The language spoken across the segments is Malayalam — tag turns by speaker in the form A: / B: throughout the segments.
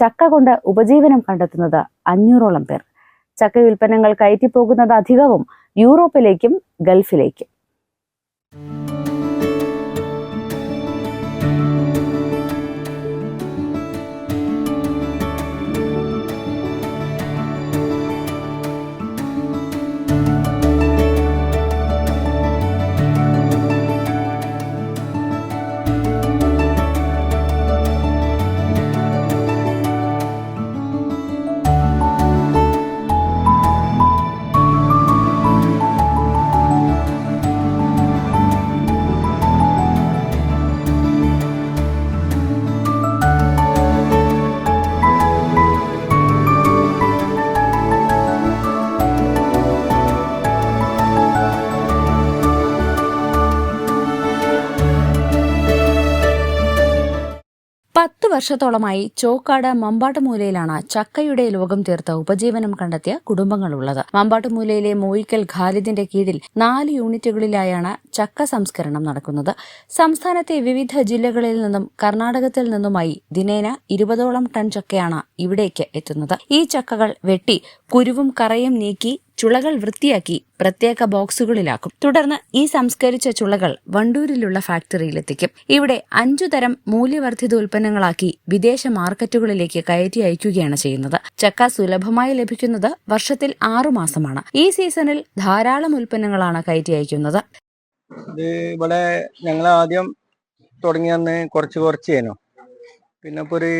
A: ചക്ക കൊണ്ട് ഉപജീവനം കണ്ടെത്തുന്നത് അഞ്ഞൂറോളം പേർ. ചക്ക ഉൽപ്പന്നങ്ങൾ കയറ്റിപ്പോകുന്നത് അധികവും യൂറോപ്പിലേക്കും ഗൾഫിലേക്കും. വർഷത്തോളമായി ചോക്കാട് മമ്പാട്ടുമൂലയിലാണ് ചക്കയുടെ ലോകം തീർത്ത ഉപജീവനം കണ്ടെത്തിയ കുടുംബങ്ങളുള്ളത്. മമ്പാട്ടുമൂലയിലെ മോയിക്കൽ ഖാലിദിന്റെ കീഴിൽ നാല് യൂണിറ്റുകളിലായാണ് ചക്ക സംസ്കരണം നടക്കുന്നത്. സംസ്ഥാനത്തെ വിവിധ ജില്ലകളിൽ നിന്നും കർണാടകത്തിൽ നിന്നുമായി ദിനേന ഇരുപതോളം ടൺ ചക്കയാണ് ഇവിടേക്ക് എത്തുന്നത്. ഈ ചക്കകൾ വെട്ടി കുരുവും കറയും നീക്കി ചുളകൾ വൃത്തിയാക്കി പ്രത്യേക ബോക്സുകളിലാക്കും. തുടർന്ന് ഈ സംസ്കരിച്ച ചുളകൾ വണ്ടൂരിലുള്ള ഫാക്ടറിയിലെത്തിക്കും. ഇവിടെ അഞ്ചു തരം മൂല്യവർദ്ധിത ഉൽപ്പന്നങ്ങളാക്കി വിദേശ മാർക്കറ്റുകളിലേക്ക് കയറ്റി അയക്കുകയാണ് ചെയ്യുന്നത്. ചക്ക സുലഭമായി ലഭിക്കുന്നത് വർഷത്തിൽ ആറു മാസമാണ്. ഈ സീസണിൽ ധാരാളം ഉൽപ്പന്നങ്ങളാണ് കയറ്റി അയക്കുന്നത്.
B: ഇവിടെ ഞങ്ങൾ ആദ്യം തുടങ്ങിയന്ന് കുറച്ച് കുറച്ച് ചെയ്യുന്നു പിന്നെ ഇപ്പോൾ ഒരു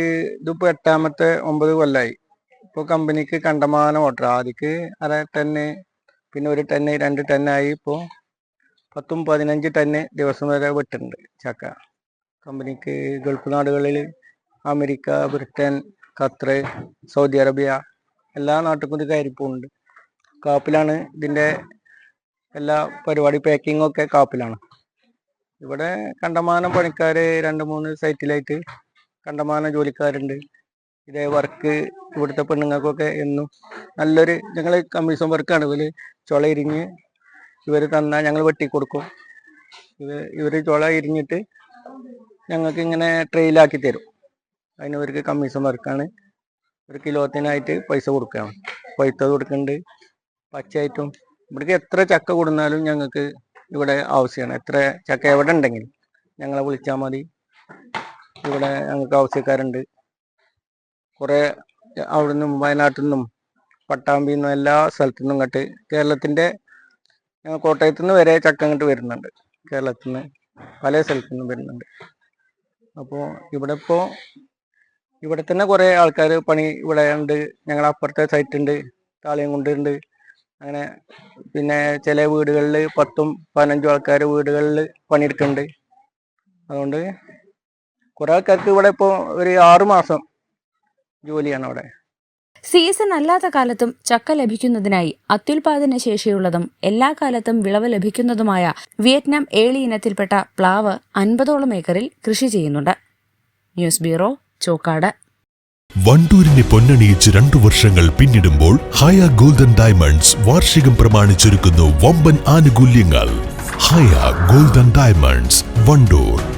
B: ഇതിപ്പോൾ എട്ടാമത്തെ ഒമ്പത് കൊല്ലമായി ഇപ്പോൾ കമ്പനിക്ക് കണ്ടമാനം ഓർഡർ ആദ്യക്ക് അര ടണ്ണ് പിന്നെ ഒരു ടണ്ണ് രണ്ട് ടണ്ണായി ഇപ്പോൾ പത്തും പതിനഞ്ച് ടണ്ണ് ദിവസം വരെ വിട്ടിട്ടുണ്ട് ചക്ക. കമ്പനിക്ക് ഗൾഫ് നാടുകളിൽ America Britain Qatar Saudi Arabia എല്ലാ നാട്ടിലും ഇത് കയറി പോകുന്നുണ്ട് കാപ്പിലാണ് ഇതിന്റെ എല്ലാ പരിപാടി പാക്കിംഗ് ഒക്കെ കാപ്പിലാണ്. ഇവിടെ കണ്ടമാനം പണിക്കാർ രണ്ട് മൂന്ന് സൈറ്റിലായിട്ട് കണ്ടമാനം ജോലിക്കാരുണ്ട്. ഇതേ വർക്ക് ഇവിടുത്തെ പെണ്ണുങ്ങൾക്കൊക്കെ എന്നും നല്ലൊരു ഞങ്ങൾ കമ്മീഷൻ വർക്കാണ് ഇവർ ചുള ഇരിഞ്ഞ് ഇവർ തന്നാൽ ഞങ്ങൾ വെട്ടിക്കൊടുക്കും. കൊടുക്കും ഇവർ ചുള ഇരിഞ്ഞിട്ട് ഞങ്ങൾക്ക് ഇങ്ങനെ ട്രെയിലാക്കി തരും. അതിന് ഇവർക്ക് കമ്മീഷൻ വർക്കാണ് ഒരു കിലോത്തിനായിട്ട് പൈസ കൊടുക്കുകയാണ് പഴുത്തത് കൊടുക്കുന്നുണ്ട് പച്ചയായിട്ടും ഇവിടേക്ക് എത്ര ചക്ക കൊടുന്നാലും ഞങ്ങൾക്ക് ഇവിടെ ആവശ്യമാണ് എത്ര ചക്ക എവിടെ ഉണ്ടെങ്കിലും ഞങ്ങളെ വിളിച്ചാൽ മതി. ഇവിടെ ഞങ്ങൾക്ക് ആവശ്യക്കാരുണ്ട്. കുറേ അവിടെ നിന്നും വയനാട്ടിൽ നിന്നും പട്ടാമ്പിയിൽ നിന്നും എല്ലാ സ്ഥലത്തു നിന്നും ഇങ്ങോട്ട് കേരളത്തിന്റെ ഞങ്ങൾ കോട്ടയത്തു നിന്ന് വരെ ചക്ക ഇങ്ങോട്ട് വരുന്നുണ്ട്. കേരളത്തിൽ നിന്ന് പല സ്ഥലത്തു നിന്നും വരുന്നുണ്ട്. അപ്പോൾ ഇവിടെ ഇപ്പോൾ ഇവിടെ തന്നെ കുറേ ആൾക്കാർ പണി ഇവിടെ ഉണ്ട്. ഞങ്ങളുടെ അപ്പുറത്തെ സൈറ്റ് ഉണ്ട് താളിയും കൊണ്ടുണ്ട് അങ്ങനെ പിന്നെ ചില വീടുകളിൽ പത്തും പതിനഞ്ചും ആൾക്കാർ വീടുകളിൽ പണിയെടുക്കുന്നുണ്ട്. അതുകൊണ്ട് കുറെ ആൾക്കാർക്ക് ഇവിടെ ഇപ്പോൾ ഒരു ആറു മാസം ജോലിയാണ് അവിടെ
A: സീസൺ അല്ലാത്ത കാലത്തും ചക്ക ലഭിക്കുന്നതിനായി അത്യുൽപാദന ശേഷിയുള്ളതും എല്ലാ കാലത്തും വിളവ് ലഭിക്കുന്നതുമായ വിയറ്റ്നാം ഏളി ഇനത്തിൽപ്പെട്ട പ്ലാവ് അൻപതോളം ഏക്കറിൽ കൃഷി ചെയ്യുന്നുണ്ട്. News bureau Chokkad.
C: വണ്ടൂരിനെ പൊന്നണിയിച്ച് രണ്ടു വർഷങ്ങൾ പിന്നിടുമ്പോൾ ഹയ ഗോൾഡൻ ഡയമണ്ട്സ് വാർഷികം പ്രമാണിച്ചൊരുക്കുന്നു വമ്പൻ ആനുകൂല്യങ്ങൾ. Haya golden diamonds Wandoor.